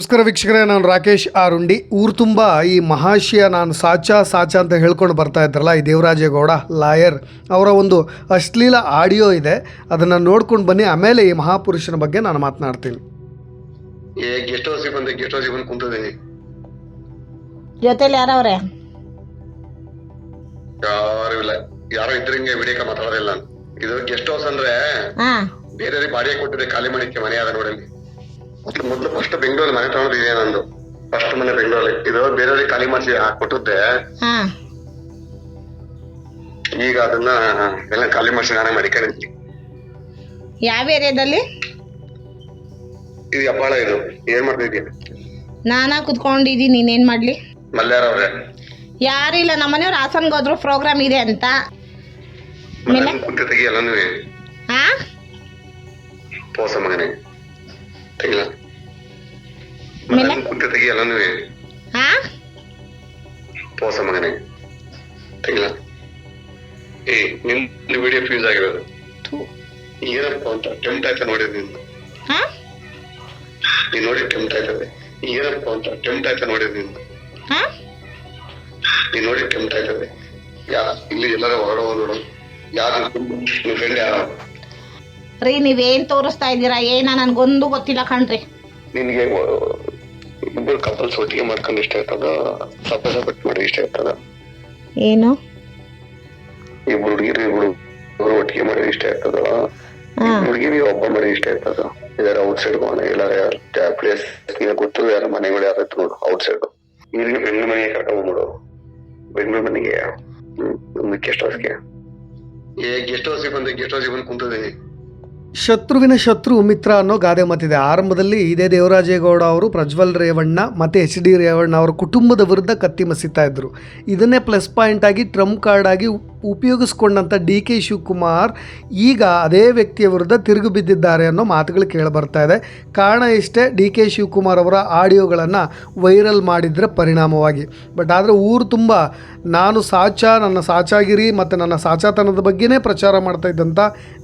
ನಮಸ್ಕಾರ ವೀಕ್ಷಕರೇ ನಾನು ರಾಕೇಶ್ ಆರುಂಡಿ. ಊರು ತುಂಬ ಈ ಮಹಾಶಯ ನಾನು ಸಾಚಾ ಸಾಚ ಅಂತ ಹೇಳ್ಕೊಂಡು ಬರ್ತಾ ಇದ್ರಲ್ಲ ಈ ದೇವರಾಜೇಗೌಡ ಲಾಯರ್ ಅವರ ಒಂದು ಅಶ್ಲೀಲ ಆಡಿಯೋ ಇದೆ. ಅದನ್ನು ನೋಡ್ಕೊಂಡು ಬನ್ನಿ ಆಮೇಲೆ ಈ ಮಹಾಪುರುಷನ ಬಗ್ಗೆ ನಾನು ಮಾತನಾಡ್ತೀನಿ. ಏ ಗೆಸ್ಟ್ ಹೌಸಿಗೆ ಬಂದೆ ಗೆಸ್ಟ್ ಹೌಸಿಗೆ ಬಂದು ಕುಂತಿದ್ದೀನಿ. ಜೊತೆಲಿ ಯಾರವ್ರೆ? ಯಾರು ಇಲ್ಲ. ಯಾರೋ ಇದ್ರಂಗೆ ವಿಡಿಯೋ ಮಾತಾಡೋದಿಲ್ಲ ನಾನು. ಇದು ಗೆಸ್ಟ್ ಹೌಸ್ ಅಂದ್ರೆ ಹಾ. ಬೇರೆ ಬಾಡಿಗೆ ಕೊಟ್ಟಿದೆ ಖಾಲಿ ಮಾಡಿಕ್ಕೆ ಮನೆ ಅದ ನೋಡಿ ಮೊದ್ಲು ಫಸ್ಟ್ ಬೆಂಗಳೂರು ಮನೆ ತಗೊಂಡಿದ್ದೀನಿ ನಂದು. ಫಸ್ಟ್ ಮನೆ ಬೆಂಗಳೂರಲ್ಲಿ. ಇದು ಬೇರೆಯವ್ರಿಗೆ ಖಾಲಿ ಮಾಡಿಸಿ ಕೊಟ್ಟಿದ್ದೆ ಈಗ ಅದನ್ನ ಎಲ್ಲ ಖಾಲಿ ಮಾಡಿಸಿ ನಾನೇ ಮಡಿಕೊಂಡಿದ್ದೀನಿ ಯಾವ ಏರಿಯಾದಲ್ಲಿ? ಇದು ಹೆಬ್ಬಾಳ ಇದು. ಏನ್ ಮಾಡ್ತಿದ್ಯ ನಾನಾ ಕುತ್ಕೊಂಡಿದ್ದೀನಿ. ನೀನೇನ್ ಮಾಡ್ಲಿ? ಮಲ್ಯಾರವ್ರೆ ಯಾರು ಇಲ್ಲ. ನಮ್ಮನೆಯವ್ರು ಹಾಸನ್ಗೆ ಹೋದ್ರು. ಪ್ರೋಗ್ರಾಮ್ ಇದೆ ಅಂತ. ಆಮೇಲೆ? ಕುಂತ ತೆಗಿ ಎಲ್ಲನೂ ಹಾ ಪೋಸ ಮಗನೇ. ತೆಗಿಲ್ಲ? ಕುಂತ ತೆಗಿ ಎಲ್ಲನೂ ಹಾ? ಪೋಸ ಮಗನೇ. ತೆಗಿಲ್ಲ ಏ ನಿನ್ ವಿಡಿಯೋ ಫ್ಯೂಸ್ ಆಗಿರೋದು. ಏನಪ್ಪ ಅಂತ ಟೆಂಪ್ಟ್ ಆಯ್ತಾ ನೋಡಿದ್ ಹಾ? ನೀನ್ ನೋಡಿ ಟೆಂಪ್ಟ್ ಆಯ್ತದೆ ಏನಪ್ಪ ಅಂತ ಟೆಂಪ್ಟ್ ಆಯ್ತಾ ನೋಡಿದ್ ಹಾ? ನೀನ್ ನೋಡಿ ಟೆಂಪ್ಟ್ ಆಯ್ತದೆ ಯಾ ಇಲ್ಲಿ ಎಲ್ಲಾರ ಹೊರಡ ನೋಡು. ಯಾರು ನಿನ್ ಫ್ರೆಂಡ್ ಯಾರು? ರೀ ನೀವೇನ್ ತೋರಿಸ್ತಾ ಇದ್ದೀರಾ? ಏನ? ನನ್ಗೊಂದು ಗೊತ್ತಿಲ್ಲ ಕಣ್ರಿ. ನಿನ್ಗೆ ಇಬ್ಬರು ಕಪಲ್ಸ್ ಒಟ್ಟಿಗೆ ಮಾಡ್ಕೊಂಡು ಇಷ್ಟ ಇರ್ತದ ಸಪ್ರೇಟ್ ಮಾಡಿ ಇಷ್ಟ ಇರ್ತದ. ಏನು? ಇಬ್ರು ಹುಡುಗಿರು ಇಬ್ರು ಇಬ್ಬರು ಒಟ್ಟಿಗೆ ಮಾಡಿ ಇಷ್ಟ ಇರ್ತದ. ಹುಡುಗಿರಿ ಒಬ್ಬ ಮಾಡಿ ಇಷ್ಟ ಇರ್ತದ. ಇದಾರ ಔಟ್ ಸೈಡ್ ಮನೆ ಎಲ್ಲಾರ ಪ್ಲೇಸ್ ಗೊತ್ತು ಯಾರ ಮನೆಗಳು ಯಾರ ನೋಡು ಔಟ್ ಸೈಡ್ ಇಲ್ಲಿಗೆ ಬೆಂಗಳೂರು ಮನೆಗೆ ಕರ್ಕೊಂಡ್ ಬಂದ್ಬಿಡು ಬೆಂಗಳೂರು ಮನೆಗೆ. ಹ್ಮ್ ಒಂದು ಗೆಸ್ಟ್ ಹೌಸ್ಗೆ ಏ ಗೆಸ್ಟ್ ಹೌಸ್ಗೆ ಬಂದೆ ಗೆಸ್ಟ್ ಹೌಸ್ಗೆ ಬಂದು ಕುಂತಿದ್ದೀನಿ. ಶತ್ರುವಿನ ಶತ್ರು ಮಿತ್ರ ಅನ್ನೋ ಗಾದೆ ಮತ್ತಿದೆ. ಆರಂಭದಲ್ಲಿ ಇದೇ ದೇವರಾಜೇಗೌಡ ಅವರು, ಪ್ರಜ್ವಲ್ ರೇವಣ್ಣ ಮತ್ತು ಎಚ್ ಡಿ ರೇವಣ್ಣ ಅವರ ಕುಟುಂಬದ ವಿರುದ್ಧ ಕತ್ತಿ ಮಸಿತಾ ಇದ್ದರು ಇದನ್ನೇ ಪ್ಲಸ್ ಪಾಯಿಂಟ್ ಆಗಿ ಟ್ರಂಪ್ ಕಾರ್ಡ್ ಆಗಿ ಉಪಯೋಗಿಸ್ಕೊಂಡಂಥ ಡಿ ಕೆ ಶಿವಕುಮಾರ್ ಈಗ ಅದೇ ವ್ಯಕ್ತಿಯ ವಿರುದ್ಧ ತಿರುಗಿ ಬಿದ್ದಿದ್ದಾರೆ ಅನ್ನೋ ಮಾತುಗಳು ಕೇಳಿಬರ್ತಾ ಇದೆ. ಕಾರಣ ಇಷ್ಟೇ, ಡಿ ಕೆ ಶಿವಕುಮಾರ್ ಅವರ ಆಡಿಯೋಗಳನ್ನು ವೈರಲ್ ಮಾಡಿದರೆ ಪರಿಣಾಮವಾಗಿ. ಬಟ್ ಆದರೆ ಊರು ತುಂಬ, ನಾನು ಸಾಚ, ನನ್ನ ಸಾಚಾಗಿರಿ ಮತ್ತು ನನ್ನ ಸಾಚಾತನದ ಬಗ್ಗೆನೇ ಪ್ರಚಾರ ಮಾಡ್ತಾ ಇದ್ದಂಥ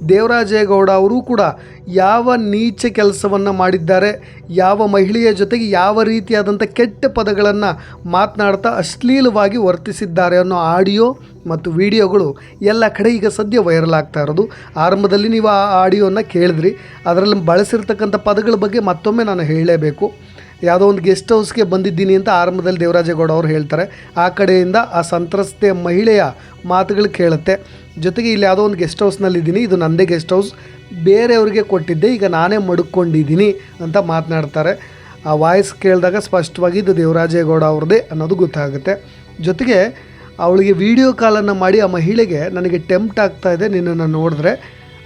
ದೇವರಾಜೇಗೌಡ ಅವರು ಕೂಡ ಯಾವ ನೀಚ ಕೆಲಸವನ್ನು ಮಾಡಿದ್ದಾರೆ, ಯಾವ ಮಹಿಳೆಯ ಜೊತೆಗೆ ಯಾವ ರೀತಿಯಾದಂಥ ಕೆಟ್ಟ ಪದಗಳನ್ನು ಮಾತನಾಡ್ತಾ ಅಶ್ಲೀಲವಾಗಿ ವರ್ತಿಸಿದ್ದಾರೆ ಅನ್ನೋ ಆಡಿಯೋ ಮತ್ತು ವಿಡಿಯೋಗಳು ಎಲ್ಲ ಕಡೆ ಈಗ ಸದ್ಯ ವೈರಲ್ ಆಗ್ತಾ ಇರೋದು. ಆರಂಭದಲ್ಲಿ ನೀವು ಆ ಆಡಿಯೋನ ಕೇಳಿದ್ರಿ. ಅದರಲ್ಲಿ ಬಳಸಿರ್ತಕ್ಕಂಥ ಪದಗಳ ಬಗ್ಗೆ ಮತ್ತೊಮ್ಮೆ ನಾನು ಹೇಳಲೇಬೇಕು ಯಾವುದೋ ಒಂದು ಗೆಸ್ಟ್ ಹೌಸ್ಗೆ ಬಂದಿದ್ದೀನಿ ಅಂತ ಆರಂಭದಲ್ಲಿ ದೇವರಾಜೇಗೌಡ ಅವರು ಹೇಳ್ತಾರೆ. ಆ ಕಡೆಯಿಂದ ಆ ಸಂತ್ರಸ್ತೆಯ ಮಹಿಳೆಯ ಮಾತುಗಳು ಕೇಳುತ್ತೆ. ಜೊತೆಗೆ ಇಲ್ಲಿ ಯಾವುದೋ ಒಂದು ಗೆಸ್ಟ್ ಹೌಸ್ನಲ್ಲಿದ್ದೀನಿ ಇದು ನನ್ನದೇ ಗೆಸ್ಟ್ ಹೌಸ್ ಬೇರೆಯವ್ರಿಗೆ ಕೊಟ್ಟಿದ್ದೆ. ಈಗ ನಾನೇ ಮಡುಕೊಂಡಿದ್ದೀನಿ ಅಂತ ಮಾತನಾಡ್ತಾರೆ. ಆ ವಾಯ್ಸ್ ಕೇಳಿದಾಗ ಸ್ಪಷ್ಟವಾಗಿ ಇದು ದೇವರಾಜೇಗೌಡ ಅವ್ರದ್ದೇ ಅನ್ನೋದು ಗೊತ್ತಾಗುತ್ತೆ. ಜೊತೆಗೆ ಅವಳಿಗೆ ವಿಡಿಯೋ ಕಾಲನ್ನು ಮಾಡಿ ಆ ಮಹಿಳೆಗೆ, ನನಗೆ ಟೆಂಪ್ಟ್ ಆಗ್ತಾ ಇದೆ, ನಿನ್ನನ್ನು ನೋಡಿದ್ರೆ,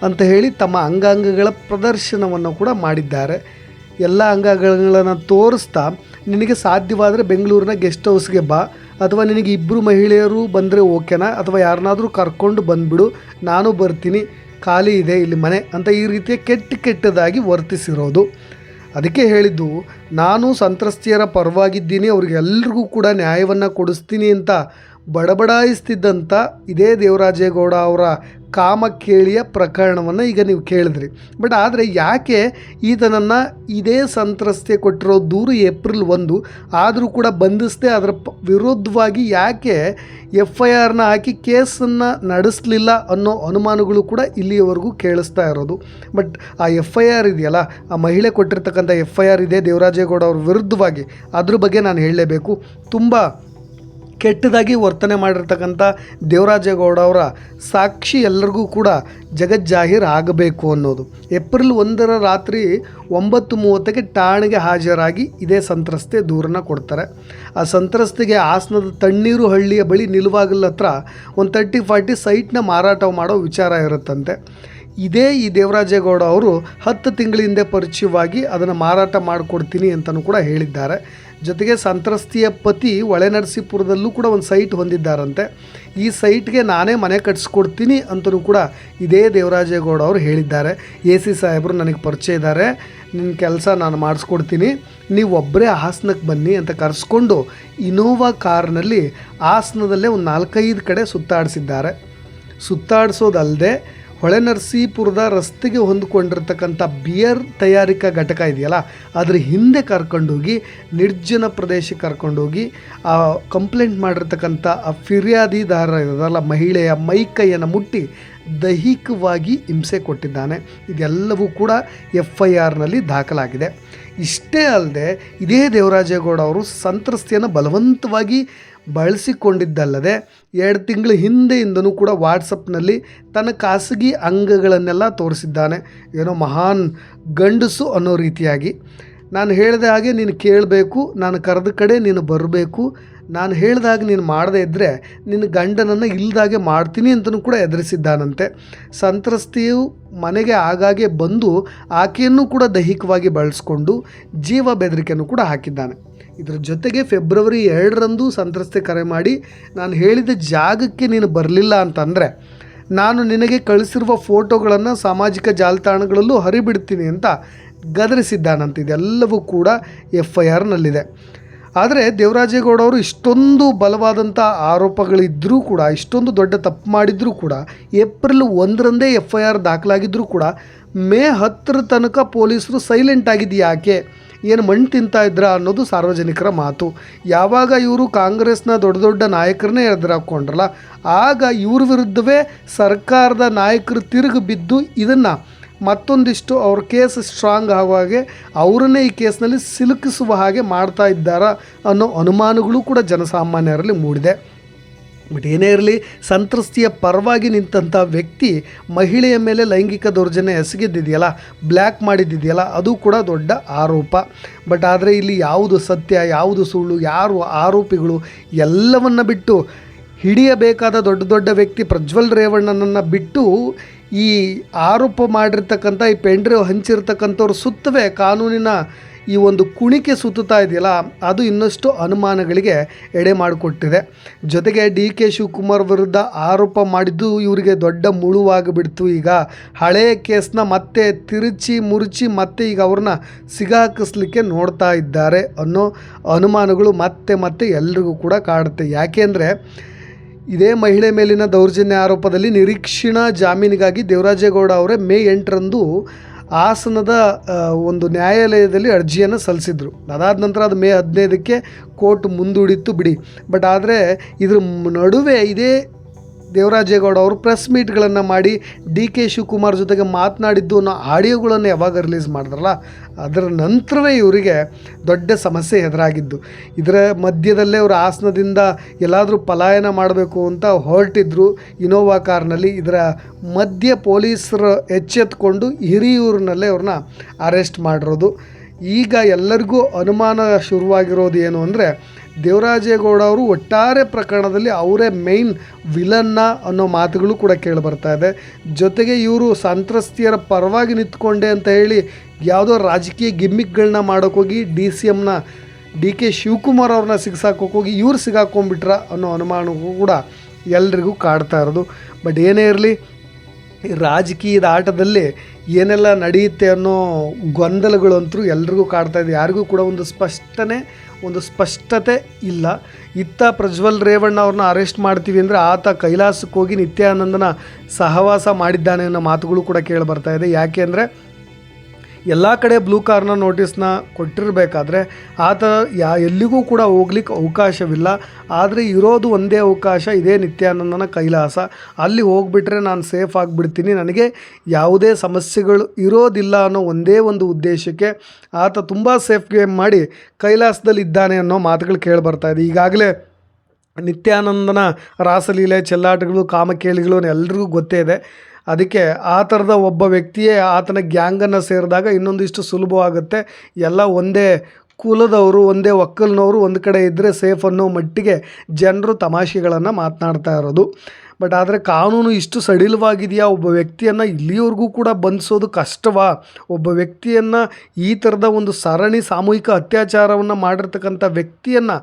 ಅಂತ ಹೇಳಿ ತಮ್ಮ ಅಂಗಾಂಗಗಳ ಪ್ರದರ್ಶನವನ್ನು ಕೂಡ ಮಾಡಿದ್ದಾರೆ. ಎಲ್ಲ ಅಂಗಾಂಗಗಳನ್ನು ತೋರಿಸ್ತಾ, ನಿನಗೆ ಸಾಧ್ಯವಾದರೆ ಬೆಂಗಳೂರಿನ ಗೆಸ್ಟ್ ಹೌಸ್ಗೆ ಬಾ. ಅಥವಾ ನಿನಗೆ ಇಬ್ಬರು ಮಹಿಳೆಯರು ಬಂದರೆ ಓಕೆನಾ? ಅಥವಾ ಯಾರನ್ನಾದರೂ ಕರ್ಕೊಂಡು ಬಂದುಬಿಡು. ನಾನು ಬರ್ತೀನಿ. ಖಾಲಿ ಇದೆ ಇಲ್ಲಿ ಮನೆ, ಅಂತ ಈ ರೀತಿಯ ಕೆಟ್ಟ ಕೆಟ್ಟದಾಗಿ ವರ್ತಿಸಿರೋದು. ಅದಕ್ಕೆ ಹೇಳಿದ್ದು, ನಾನು ಸಂತ್ರಸ್ತೆಯರ ಪರವಾಗಿದ್ದೀನಿ. ಅವ್ರಿಗೆಲ್ರಿಗೂ ಕೂಡ ನ್ಯಾಯವನ್ನು ಕೊಡಿಸ್ತೀನಿ ಅಂತ ಬಡಬಡಾಯಿಸ್ತಿದ್ದಂಥ ಇದೇ ದೇವರಾಜೇಗೌಡ ಅವರ ಕಾಮಕೇಳಿಯ ಪ್ರಕರಣವನ್ನು ಈಗ ನೀವು ಕೇಳಿದ್ರಿ. ಬಟ್ ಆದರೆ ಯಾಕೆ ಈತನನ್ನು ಇದೇ ಸಂತ್ರಸ್ತೆ ಕೊಟ್ಟಿರೋ ದೂರು ಏಪ್ರಿಲ್ ಒಂದು ಆದರೂ ಕೂಡ ಬಂಧಿಸದೆ ಅದರ ವಿರುದ್ಧವಾಗಿ ಯಾಕೆ ಎಫ್ ಐ ಆರ್ನ ಹಾಕಿ ಕೇಸನ್ನು ನಡೆಸಲಿಲ್ಲ ಅನ್ನೋ ಅನುಮಾನಗಳು ಕೂಡ ಇಲ್ಲಿಯವರೆಗೂ ಕೇಳಿಸ್ತಾ ಇರೋದು. ಬಟ್ ಆ ಎಫ್ ಐ ಆರ್ ಇದೆಯಲ್ಲ, ಆ ಮಹಿಳೆ ಕೊಟ್ಟಿರ್ತಕ್ಕಂಥ ಎಫ್ ಐ ಆರ್ ಇದೆ ದೇವರಾಜೇಗೌಡ ಅವ್ರ ವಿರುದ್ಧವಾಗಿ, ಅದ್ರ ಬಗ್ಗೆ ನಾನು ಹೇಳಲೇಬೇಕು. ತುಂಬ ಕೆಟ್ಟದಾಗಿ ವರ್ತನೆ ಮಾಡಿರ್ತಕ್ಕಂಥ ದೇವರಾಜೇಗೌಡ ಅವರ ಸಾಕ್ಷಿ ಎಲ್ಲರಿಗೂ ಕೂಡ ಜಗಜ್ಜಾಹೀರ್ ಆಗಬೇಕು ಅನ್ನೋದು. ಏಪ್ರಿಲ್ ಒಂದರ ರಾತ್ರಿ ಒಂಬತ್ತು ಮೂವತ್ತಕ್ಕೆ ಠಾಣೆಗೆ ಹಾಜರಾಗಿ ಇದೇ ಸಂತ್ರಸ್ತೆ ದೂರನ್ನು ಕೊಡ್ತಾರೆ. ಆ ಸಂತ್ರಸ್ತೆಗೆ ಹಾಸನದ ತಣ್ಣೀರು ಹಳ್ಳಿಯ ಬಳಿ ನಿಲುವಾಗಲ ಹತ್ರ ಒಂದು ತರ್ಟಿ ಫಾರ್ಟಿ ಸೈಟ್ನ ಮಾರಾಟ ಮಾಡೋ ವಿಚಾರ ಇರುತ್ತಂತೆ. ಇದೇ ಈ ದೇವರಾಜೇಗೌಡ ಅವರು ಹತ್ತು ತಿಂಗಳ ಹಿಂದೆ ಪರಿಚಯವಾಗಿ ಅದನ್ನು ಮಾರಾಟ ಮಾಡಿಕೊಡ್ತೀನಿ ಅಂತಲೂ ಕೂಡ ಹೇಳಿದ್ದಾರೆ. ಜೊತೆಗೆ ಸಂತ್ರಸ್ತಿಯ ಪತಿ ಒಳೆನರಸೀಪುರದಲ್ಲೂ ಕೂಡ ಒಂದು ಸೈಟ್ ಹೊಂದಿದ್ದಾರಂತೆ. ಈ ಸೈಟ್ಗೆ ನಾನೇ ಮನೆ ಕಟ್ಸ್ಕೊಡ್ತೀನಿ ಅಂತಲೂ ಕೂಡ ಇದೇ ದೇವರಾಜೇಗೌಡ ಅವರು ಹೇಳಿದ್ದಾರೆ. ಎ ಸಿ ಸಾಹೇಬರು ನನಗೆ ಪರಿಚಯ ಇದ್ದಾರೆ. ನಿನ್ನ ಕೆಲಸ ನಾನು ಮಾಡಿಸ್ಕೊಡ್ತೀನಿ. ನೀವು ಒಬ್ಬರೇ ಹಾಸನಕ್ಕೆ ಬನ್ನಿ ಅಂತ ಕರೆಸ್ಕೊಂಡು ಇನೋವಾ ಕಾರ್ನಲ್ಲಿ ಹಾಸನದಲ್ಲೇ ಒಂದು ನಾಲ್ಕೈದು ಕಡೆ ಸುತ್ತಾಡಿಸಿದ್ದಾರೆ. ಸುತ್ತಾಡಿಸೋದಲ್ಲದೆ ಹೊಳೆನರಸೀಪುರದ ರಸ್ತೆಗೆ ಹೊಂದಿಕೊಂಡಿರ್ತಕ್ಕಂಥ ಬಿಯರ್ ತಯಾರಿಕಾ ಘಟಕ ಇದೆಯಲ್ಲ, ಅದ್ರ ಹಿಂದೆ ಕರ್ಕೊಂಡೋಗಿ, ನಿರ್ಜನ ಪ್ರದೇಶಕ್ಕೆ ಕರ್ಕೊಂಡೋಗಿ, ಆ ಕಂಪ್ಲೇಂಟ್ ಮಾಡಿರ್ತಕ್ಕಂಥ ಆ ಫಿರ್ಯಾದಿದಾರ ಇರೋದಲ್ಲ ಮಹಿಳೆಯ ಮೈಕೈಯನ್ನು ಮುಟ್ಟಿ ದೈಹಿಕವಾಗಿ ಹಿಂಸೆ ಕೊಟ್ಟಿದ್ದಾನೆ. ಇದೆಲ್ಲವೂ ಕೂಡ ಎಫ್ ಐ ಆರ್ನಲ್ಲಿ ದಾಖಲಾಗಿದೆ. ಇಷ್ಟೇ ಅಲ್ಲದೆ, ಇದೇ ದೇವರಾಜೇಗೌಡ ಅವರು ಸಂತ್ರಸ್ತೆಯನ್ನು ಬಲವಂತವಾಗಿ ಬಳಸಿಕೊಂಡಿದ್ದಲ್ಲದೆ ಎರಡು ತಿಂಗಳ ಹಿಂದೆಯಿಂದನೂ ಕೂಡ ವಾಟ್ಸಪ್ನಲ್ಲಿ ತನ್ನ ಖಾಸಗಿ ಅಂಗಗಳನ್ನೆಲ್ಲ ತೋರಿಸಿದ್ದಾನೆ. ಏನೋ ಮಹಾನ್ ಗಂಡಸು ಅನ್ನೋ ರೀತಿಯಾಗಿ. ನಾನು ಹೇಳಿದ ಹಾಗೆ ನೀನು ಕೇಳಬೇಕು, ನಾನು ಕರೆದ ಕಡೆ ನೀನು ಬರಬೇಕು, ನಾನು ಹೇಳಿದಾಗ ನೀನು ಮಾಡದೇ ಇದ್ದರೆ ನಿನ್ನ ಗಂಡನನ್ನು ಇಲ್ಲದಾಗೆ ಮಾಡ್ತೀನಿ ಅಂತಲೂ ಕೂಡ ಎದುರಿಸಿದ್ದಾನಂತೆ. ಸಂತ್ರಸ್ತೆಯು ಮನೆಗೆ ಆಗಾಗ್ಗೆ ಬಂದು ಆಕೆಯನ್ನು ಕೂಡ ದೈಹಿಕವಾಗಿ ಬಳಸ್ಕೊಂಡು ಜೀವ ಬೆದರಿಕೆಯನ್ನು ಕೂಡ ಹಾಕಿದ್ದಾನೆ. ಇದರ ಜೊತೆಗೆ ಫೆಬ್ರವರಿ ಎರಡರಂದು ಸಂತ್ರಸ್ತೆ ಕರೆ ಮಾಡಿ, ನಾನು ಹೇಳಿದ ಜಾಗಕ್ಕೆ ನೀನು ಬರಲಿಲ್ಲ ಅಂತಂದರೆ, ನಾನು ನಿನಗೆ ಕಳಿಸಿರುವ ಫೋಟೋಗಳನ್ನು ಸಾಮಾಜಿಕ ಜಾಲತಾಣಗಳಲ್ಲೂ ಹರಿಬಿಡ್ತೀನಿ ಅಂತ ಗದರಿಸಿದ್ದಾನಂತ. ಇದೆಲ್ಲವೂ ಕೂಡ ಎಫ್ ಐ ಆರ್ನಲ್ಲಿದೆ ಆದರೆ ದೇವರಾಜೇಗೌಡ ಅವರು ಇಷ್ಟೊಂದು ಬಲವಾದಂಥ ಆರೋಪಗಳಿದ್ದರೂ ಕೂಡ, ಇಷ್ಟೊಂದು ದೊಡ್ಡ ತಪ್ಪು ಮಾಡಿದ್ರೂ ಕೂಡ, ಏಪ್ರಿಲ್ ಒಂದರಂದೇ ಎಫ್ ಐ ಆರ್ ದಾಖಲಾಗಿದ್ದರೂ ಕೂಡ, ಮೇ ಹತ್ತರ ತನಕ ಪೊಲೀಸರು ಸೈಲೆಂಟ್ ಆಗಿದ್ದು ಯಾಕೆ? ಏನು ಮಣ್ಣು ತಿಂತಾ ಇದ್ರ ಅನ್ನೋದು ಸಾರ್ವಜನಿಕರ ಮಾತು. ಯಾವಾಗ ಇವರು ಕಾಂಗ್ರೆಸ್ನ ದೊಡ್ಡ ದೊಡ್ಡ ನಾಯಕರನ್ನೇ ಎದುರಾಕೊಂಡ್ರಲ್ಲ ಆಗ ಇವ್ರ ವಿರುದ್ಧವೇ ಸರ್ಕಾರದ ನಾಯಕರು ತಿರುಗಿ ಬಿದ್ದು ಇದನ್ನು ಮತ್ತೊಂದಿಷ್ಟು ಅವ್ರ ಕೇಸ್ ಸ್ಟ್ರಾಂಗ್ ಆಗುವ ಹಾಗೆ ಅವರನ್ನೇ ಈ ಕೇಸ್ನಲ್ಲಿ ಸಿಲುಕಿಸುವ ಹಾಗೆ ಮಾಡ್ತಾ ಇದ್ದಾರಾ ಅನ್ನೋ ಅನುಮಾನಗಳು ಕೂಡ ಜನಸಾಮಾನ್ಯರಲ್ಲಿ ಮೂಡಿದೆ. ಬಟ್ ಏನೇ ಇರಲಿ, ಸಂತ್ರಸ್ತಿಯ ಪರವಾಗಿ ನಿಂತಹ ವ್ಯಕ್ತಿ ಮಹಿಳೆಯ ಮೇಲೆ ಲೈಂಗಿಕ ದೌರ್ಜನ್ಯ ಎಸಗಿದ್ದಿದೆಯಲ್ಲ ಬ್ಲ್ಯಾಕ್ ಮಾಡಿದ್ದಿದೆಯಲ್ಲ, ಅದು ಕೂಡ ದೊಡ್ಡ ಆರೋಪ. ಬಟ್ ಆದರೆ ಇಲ್ಲಿ ಯಾವುದು ಸತ್ಯ, ಯಾವುದು ಸುಳ್ಳು, ಯಾರು ಆರೋಪಿಗಳು, ಎಲ್ಲವನ್ನು ಬಿಟ್ಟು ಹಿಡಿಯಬೇಕಾದ ದೊಡ್ಡ ದೊಡ್ಡ ವ್ಯಕ್ತಿ ಪ್ರಜ್ವಲ್ ರೇವಣ್ಣನನ್ನು ಬಿಟ್ಟು ಈ ಆರೋಪ ಮಾಡಿರ್ತಕ್ಕಂಥ, ಈ ಪೆಂಡ್ರೆ ಹಂಚಿರ್ತಕ್ಕಂಥವ್ರ ಸುತ್ತವೇ ಕಾನೂನಿನ ಈ ಒಂದು ಕುಣಿಕೆ ಸುತ್ತುತ್ತಾ ಇದೆಯಲ್ಲ, ಅದು ಇನ್ನಷ್ಟು ಅನುಮಾನಗಳಿಗೆ ಎಡೆ ಮಾಡಿಕೊಟ್ಟಿದೆ. ಜೊತೆಗೆ ಡಿ ಕೆ ಶಿವಕುಮಾರ್ ವಿರುದ್ಧ ಆರೋಪ ಮಾಡಿದ್ದು ಇವರಿಗೆ ದೊಡ್ಡ ಮುಳುವಾಗಿಬಿಡ್ತು ಈಗ. ಹಳೆಯ ಕೇಸ್ನ ಮತ್ತೆ ತಿರುಚಿ ಮುರುಚಿ ಮತ್ತೆ ಈಗ ಅವ್ರನ್ನ ಸಿಗಾಕಿಸ್ಲಿಕ್ಕೆ ನೋಡ್ತಾ ಇದ್ದಾರೆ ಅನ್ನೋ ಅನುಮಾನಗಳು ಮತ್ತೆ ಮತ್ತೆ ಎಲ್ರಿಗೂ ಕೂಡ ಕಾಡುತ್ತೆ. ಯಾಕೆಂದರೆ ಇದೇ ಮಹಿಳೆ ಮೇಲಿನ ದೌರ್ಜನ್ಯ ಆರೋಪದಲ್ಲಿ ನಿರೀಕ್ಷಣಾ ಜಾಮೀನಿಗಾಗಿ ದೇವರಾಜೇಗೌಡ ಅವರೇ ಮೇ ಎಂಟರಂದು ಹಾಸನದ ಒಂದು ನ್ಯಾಯಾಲಯದಲ್ಲಿ ಅರ್ಜಿಯನ್ನು ಸಲ್ಲಿಸಿದ್ರು. ಅದಾದ ನಂತರ ಅದು ಮೇ ಹದಿನೈದಕ್ಕೆ ಕೋರ್ಟ್ ಮುಂದೂಡಿತ್ತು ಬಿಡಿ. ಬಟ್ ಆದರೆ ಇದ್ರ ನಡುವೆ ಇದೇ ದೇವರಾಜೇಗೌಡ ಅವರು ಪ್ರೆಸ್ ಮೀಟ್ಗಳನ್ನು ಮಾಡಿ ಡಿ ಕೆ ಶಿವಕುಮಾರ್ ಜೊತೆಗೆ ಮಾತನಾಡಿದ್ದು ಅನ್ನೋ ಆಡಿಯೋಗಳನ್ನು ಯಾವಾಗ ರಿಲೀಸ್ ಮಾಡಿದ್ರಲ್ಲ, ಅದರ ನಂತರವೇ ಇವರಿಗೆ ದೊಡ್ಡ ಸಮಸ್ಯೆ ಎದುರಾಗಿದ್ದು. ಇದರ ಮಧ್ಯದಲ್ಲೇ ಅವರು ಆಸನದಿಂದ ಎಲ್ಲಾದರೂ ಪಲಾಯನ ಮಾಡಬೇಕು ಅಂತ ಹೊರಟಿದ್ರು ಇನೋವಾ ಕಾರ್ನಲ್ಲಿ. ಇದರ ಮಧ್ಯ ಪೊಲೀಸರು ಎಚ್ಚೆತ್ಕೊಂಡು ಹಿರಿಯೂರಿನಲ್ಲೇ ಅವ್ರನ್ನ ಅರೆಸ್ಟ್ ಮಾಡಿರೋದು. ಈಗ ಎಲ್ಲರಿಗೂ ಅನುಮಾನ ಶುರುವಾಗಿರೋದು ಏನು ಅಂದರೆ ದೇವರಾಜೇಗೌಡ ಅವರು ಒಟ್ಟಾರೆ ಪ್ರಕರಣದಲ್ಲಿ ಅವರೇ ಮೇನ್ ವಿಲನ್ನ ಅನ್ನೋ ಮಾತುಗಳು ಕೂಡ ಕೇಳಿ ಬರ್ತಾ ಇದೆ. ಜೊತೆಗೆ ಇವರು ಸಂತ್ರಸ್ತಿಯರ ಪರವಾಗಿ ನಿಂತ್ಕೊಂಡೆ ಅಂತ ಹೇಳಿ ಯಾವುದೋ ರಾಜಕೀಯ ಗಿಮ್ಮಿಕ್ಗಳನ್ನ ಮಾಡೋಕ್ಕೋಗಿ ಡಿ ಸಿ ಎಮ್ನ ಡಿ ಕೆ ಶಿವಕುಮಾರ್ ಅವ್ರನ್ನ ಸಿಗ್ಸಾಕೋಗಿ ಇವ್ರು ಸಿಗಾಕೊಂಬಿಟ್ರ ಅನ್ನೋ ಅನುಮಾನವೂ ಕೂಡ ಎಲ್ರಿಗೂ ಕಾಡ್ತಾ ಇರೋದು. ಬಟ್ ಏನೇ ಇರಲಿ ರಾಜಕೀಯದ ಆಟದಲ್ಲಿ ಏನೆಲ್ಲ ನಡೆಯುತ್ತೆ ಅನ್ನೋ ಗೊಂದಲಗಳಂತೂ ಎಲ್ರಿಗೂ ಕಾಡ್ತಾ ಇದೆ. ಯಾರಿಗೂ ಕೂಡ ಒಂದು ಸ್ಪಷ್ಟನೆ, ಒಂದು ಸ್ಪಷ್ಟತೆ ಇಲ್ಲ. ಇತ್ತ ಪ್ರಜ್ವಲ್ ರೇವಣ್ಣ ಅವ್ರನ್ನ ಅರೆಸ್ಟ್ ಮಾಡ್ತೀವಿ ಅಂದರೆ ಆತ ಕೈಲಾಸಕ್ಕೆ ಹೋಗಿ ನಿತ್ಯಾನಂದನ ಸಹವಾಸ ಮಾಡಿದ್ದಾನೆ ಅನ್ನೋ ಮಾತುಗಳು ಕೂಡ ಕೇಳಿ ಬರ್ತಾ ಇದೆ. ಯಾಕೆ ಅಂದರೆ ಎಲ್ಲ ಕಡೆ ಬ್ಲೂ ಕಾರ್ನರ್ ನೋಟಿಸ್ನ ಕೊಟ್ಟಿರಬೇಕಾದ್ರೆ ಆತ ಯಾ ಎಲ್ಲಿಗೂ ಕೂಡ ಹೋಗ್ಲಿಕ್ಕೆ ಅವಕಾಶವಿಲ್ಲ. ಆದರೆ ಇರೋದು ಒಂದೇ ಅವಕಾಶ, ಇದೇ ನಿತ್ಯಾನಂದನ ಕೈಲಾಸ. ಅಲ್ಲಿ ಹೋಗ್ಬಿಟ್ರೆ ನಾನು ಸೇಫ್ ಆಗಿಬಿಡ್ತೀನಿ. ನನಗೆ ಯಾವುದೇ ಸಮಸ್ಯೆಗಳು ಇರೋದಿಲ್ಲ ಅನ್ನೋ ಒಂದೇ ಒಂದು ಉದ್ದೇಶಕ್ಕೆ ಆತ ತುಂಬ ಸೇಫ್ ಗೇಮ್ ಮಾಡಿ ಕೈಲಾಸದಲ್ಲಿ ಇದ್ದಾನೆ ಅನ್ನೋ ಮಾತುಗಳು ಕೇಳಿ ಇದೆ. ಈಗಾಗಲೇ ನಿತ್ಯಾನಂದನ ರಾಸಲೀಲೆ, ಚೆಲ್ಲಾಟಗಳು, ಕಾಮಕೇಳಿಗಳು ಎಲ್ರಿಗೂ ಗೊತ್ತೇ ಇದೆ. ಅದಕ್ಕೆ ಆ ಥರದ ಒಬ್ಬ ವ್ಯಕ್ತಿಯೇ ಆತನ ಗ್ಯಾಂಗನ್ನು ಸೇರಿದಾಗ ಇನ್ನೊಂದಿಷ್ಟು ಸುಲಭವಾಗುತ್ತೆ. ಎಲ್ಲ ಒಂದೇ ಕುಲದವರು, ಒಂದೇ ಒಕ್ಕಲಿನವರು ಒಂದು ಕಡೆ ಇದ್ದರೆ ಸೇಫ್ ಅನ್ನೋ ಮಟ್ಟಿಗೆ ಜನರು ತಮಾಷೆಗಳನ್ನು ಮಾತನಾಡ್ತಾ ಇರೋದು. ಬಟ್ ಆದರೆ ಕಾನೂನು ಇಷ್ಟು ಸಡಿಲವಾಗಿದೆಯಾ? ಒಬ್ಬ ವ್ಯಕ್ತಿಯನ್ನು ಇಲ್ಲಿವರೆಗೂ ಕೂಡ ಬಂಧಿಸೋದು ಕಷ್ಟವಾ? ಒಬ್ಬ ವ್ಯಕ್ತಿಯನ್ನು ಈ ಥರದ ಒಂದು ಸರಣಿ ಸಾಮೂಹಿಕ ಅತ್ಯಾಚಾರವನ್ನು ಮಾಡಿರ್ತಕ್ಕಂಥ ವ್ಯಕ್ತಿಯನ್ನು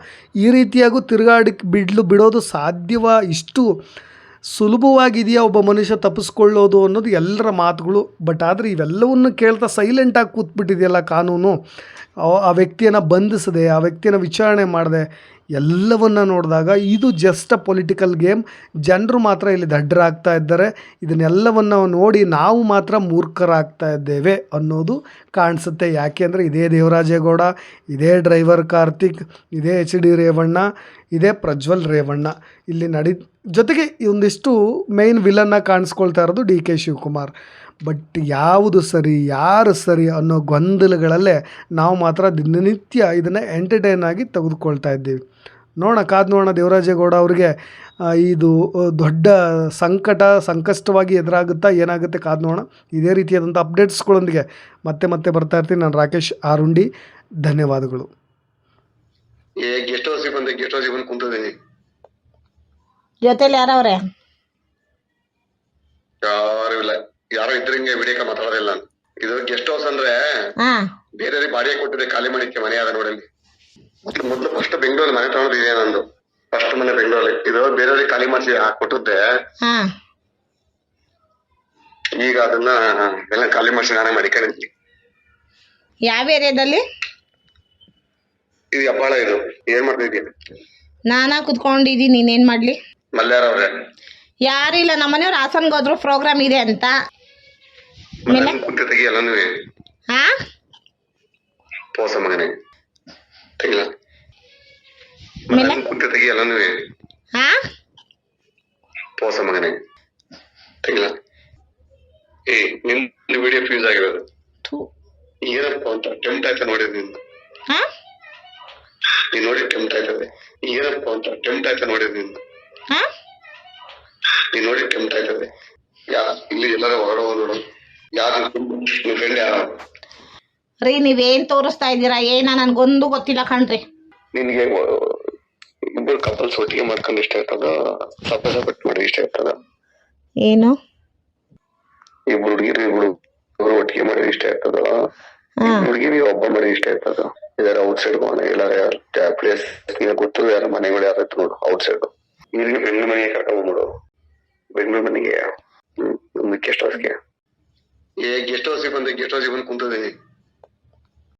ಈ ರೀತಿಯಾಗೂ ತಿರುಗಾಡಿ ಬಿಡಲು ಬಿಡೋದು ಸಾಧ್ಯವಾ? ಇಷ್ಟು ಸುಲಭವಾಗಿದೆಯಾ ಒಬ್ಬ ಮನುಷ್ಯ ತಪ್ಪಿಸ್ಕೊಳ್ಳೋದು ಅನ್ನೋದು ಎಲ್ಲರ ಮಾತುಗಳು. ಬಟ್ ಆದರೆ ಇವೆಲ್ಲವನ್ನು ಕೇಳ್ತಾ ಸೈಲೆಂಟಾಗಿ ಕೂತ್ಬಿಟ್ಟಿದೆಯಲ್ಲ ಕಾನೂನು. ಆ- ವ್ಯಕ್ತಿಯನ್ನು ಬಂಧಿಸದೆ, ಆ ವ್ಯಕ್ತಿಯನ್ನು ವಿಚಾರಣೆ ಮಾಡದೆ, ಎಲ್ಲವನ್ನು ನೋಡಿದಾಗ ಇದು ಜಸ್ಟ್ ಅ ಪೊಲಿಟಿಕಲ್ ಗೇಮ್ ಜನರು ಮಾತ್ರ ಇಲ್ಲಿ ದಡ್ಡರಾಗ್ತಾ ಇದ್ದಾರೆ. ಇದನ್ನೆಲ್ಲವನ್ನು ನೋಡಿ ನಾವು ಮಾತ್ರ ಮೂರ್ಖರಾಗ್ತಾ ಇದ್ದೇವೆ ಅನ್ನೋದು ಕಾಣಿಸುತ್ತೆ. ಯಾಕೆ ಅಂದರೆ ಇದೇ ದೇವರಾಜೇಗೌಡ, ಇದೇ ಡ್ರೈವರ್ ಕಾರ್ತಿಕ್, ಇದೇ ಎಚ್ ಡಿ ರೇವಣ್ಣ, ಇದೇ ಪ್ರಜ್ವಲ್ ರೇವಣ್ಣ. ಇಲ್ಲಿ ನಡಿ ಜೊತೆಗೆ ಒಂದಿಷ್ಟು ಮೇಯ್ನ್ ವಿಲನ್ನ ಕಾಣಿಸ್ಕೊಳ್ತಾ ಇರೋದು ಡಿ ಕೆ ಶಿವಕುಮಾರ್. ಬಟ್ ಯಾವುದು ಸರಿ ಯಾರು ಸರಿ ಅನ್ನೋ ಗೊಂದಲಗಳಲ್ಲೇ ನಾವು ಮಾತ್ರ ದಿನನಿತ್ಯ ಇದನ್ನು ಎಂಟರ್ಟೈನ್ ಆಗಿ ತೆಗೆದುಕೊಳ್ತಾ ಇದ್ದೀವಿ. ನೋಡೋಣ ಕಾದು ನೋಡೋಣ ದೇವರಾಜೇಗೌಡ ಅವರಿಗೆ ಇದು ದೊಡ್ಡ ಸಂಕಟ ಸಂಕಷ್ಟವಾಗಿ ಎದುರಾಗುತ್ತಾ ಏನಾಗುತ್ತೆ ಕಾದು ನೋಡೋಣ. ಇದೇ ರೀತಿಯಾದಂಥ ಅಪ್ಡೇಟ್ಸ್ಗಳೊಂದಿಗೆ ಮತ್ತೆ ಮತ್ತೆ ಬರ್ತಾ ಇರ್ತೀನಿ. ನಾನು ರಾಕೇಶ್ ಆರುಂಡಿ. ಧನ್ಯವಾದಗಳು. ಗೆಸ್ಟ್ ಹೌಸಿಗೆ ಬಂದೆ ಗೆಸ್ಟ್ ಹೌಸಿಗೆ ಬಂದು ಕುಂತಿದ್ದೀನಿ. ಜೊತೆಲಿ ಯಾರವ್ರೆ? ಯಾರು ಇಲ್ಲ. ಯಾರೋ ಇದ್ರಂಗೆ ವಿಡಿಯೋ ಕಾಲ್ ಮಾತಾಡೋದಿಲ್ಲ ನಾನು. ಇದು ಗೆಸ್ಟ್ ಹೌಸ್ ಅಂದ್ರೆ ಹಾ. ಬೇರೆ ಬಾಡಿಗೆ ಕೊಟ್ಟಿದೆ ಖಾಲಿ ಮಾಡಿಕ್ಕೆ ಮನೆ ಅದ ನೋಡಿ ಮೊದ್ಲು ಮೊದ್ಲು ಫಸ್ಟ್ ಬೆಂಗಳೂರಲ್ಲಿ ಮನೆ ತಗೊಂಡಿದೆ ನಂದು. ಫಸ್ಟ್ ಮನೆ ಬೆಂಗಳೂರಲ್ಲಿ ಇದು ಬೇರೆಯವ್ರಿಗೆ ಖಾಲಿ ಮಾಡಿಸಿ ಕೊಟ್ಟಿದ್ದೆ. ಈಗ ಅದನ್ನ ಎಲ್ಲ ಖಾಲಿ ಮಾಡಿಸಿ ನಾನೇ ಮಡಿಕೊಂಡಿದ್ವಿ ಯಾವ ಏರಿಯಾದಲ್ಲಿ? ಇದು ಹೆಬ್ಬಾಳ ಇದು. ಏನ್ ಮಾಡ್ತಿದ್ಯ ನಾನಾ ಕುತ್ಕೊಂಡಿದ್ದೀನಿ ನೀನೇನ್ ಮಾಡ್ಲಿ? ಮಲ್ಯಾರ ಅವ್ರೆ. ಯಾರಿಲ್ಲ ನಮ್ಮನೆಯವ್ರು ಹಾಸನ್ಗೆ ಹೋದ್ರು ಪ್ರೋಗ್ರಾಮ್ ಇದೆ ಅಂತ. ಕುಂತ ತೆಗಿ ಎಲ್ಲಾನು ಹಾ? ಪೋಸ ಮಗನೇ. ತೆಗಿಲ್ಲ ಕುಂತ ತೆಗಿ ಎಲ್ಲಾನು ಹಾ? ಪೋಸ ಮಗನೇ. ತೆಗಿಲ್ಲ ಏ ನಿಮ್ ವಿಡಿಯೋ ಫ್ಯೂಸ್ ಆಗಿರೋದು. ಏನಪ್ಪ ಅಂತ ಟೆಂಪ್ಟ್ ಆಯ್ತಾ ನೋಡಿದ್ ನಿನ್ನ. ನೀನ್ ನೋಡಿ ಟೆಂಪ್ಟ್ ಆಯ್ತದೆ ಏನಪ್ಪ ಅಂತ ಟೆಂಪ್ಟ್ ಆಯ್ತಾ ನೋಡಿದ್ ನಿನ್ನ. ನೀನ್ ನೋಡಿ ಟೆಂಪ್ಟ್ ಆಯ್ತದೆ ಯಾ ಇಲ್ಲಿ ಎಲ್ಲರೂ ಹೊರಡೋ ನೋಡು. ರೀ ನೀವೇನ್ ತೋರಿಸ್ತಾ ಇದ್ದೀರಾ? ಏನ? ನನ್ಗೊಂದು ಗೊತ್ತಿಲ್ಲ ಕಣ್ರಿ. ನಿನ್ಗೆ ಇಬ್ಬರು ಕಪಲ್ಸ್ ಒಟ್ಟಿಗೆ ಮಾಡ್ಕೊಂಡು ಇಷ್ಟ ಇರ್ತದ ಸಪರೇಟ್ ಬಿಟ್ಟು ಮಾಡಿ ಇಷ್ಟ ಇರ್ತದ ಏನು? ಇಬ್ರು ಹುಡುಗಿರು ಇಬ್ರು ಇಬ್ರು ಒಟ್ಟಿಗೆ ಮಾಡಿ ಇಷ್ಟ ಇರ್ತದ ಹುಡುಗಿರಿ ಒಬ್ಬ ಮಾಡಿ ಇಷ್ಟ ಇರ್ತದ ಇದರ ಔಟ್ ಸೈಡ್ ಹೋಗೋಣ ಎಲ್ಲಾರ ಪ್ಲೇಸ್ ಗೊತ್ತು ಯಾರ ಮನೆಗಳು ಯಾರ ನೋಡು ಔಟ್ ಸೈಡ್ ಇಲ್ಲಿ ಬೆಂಗಳೂರು ಮನೆಗೆ ಕರ್ಕೊಂಡ್ ಬಂದ್ಬಿಡು. ಬೆಂಗಳೂರು ಮನೆಗೆ. ಹ್ಮ್ ಮುಖ್ಯ ಏ ಗೆಸ್ಟ್ ಹೌಸಿಗೆ ಬಂದೆ ಗೆಸ್ಟ್ ಹೌಸಿಗೆ ಬಂದು ಕುಂತಿದ್ದೀನಿ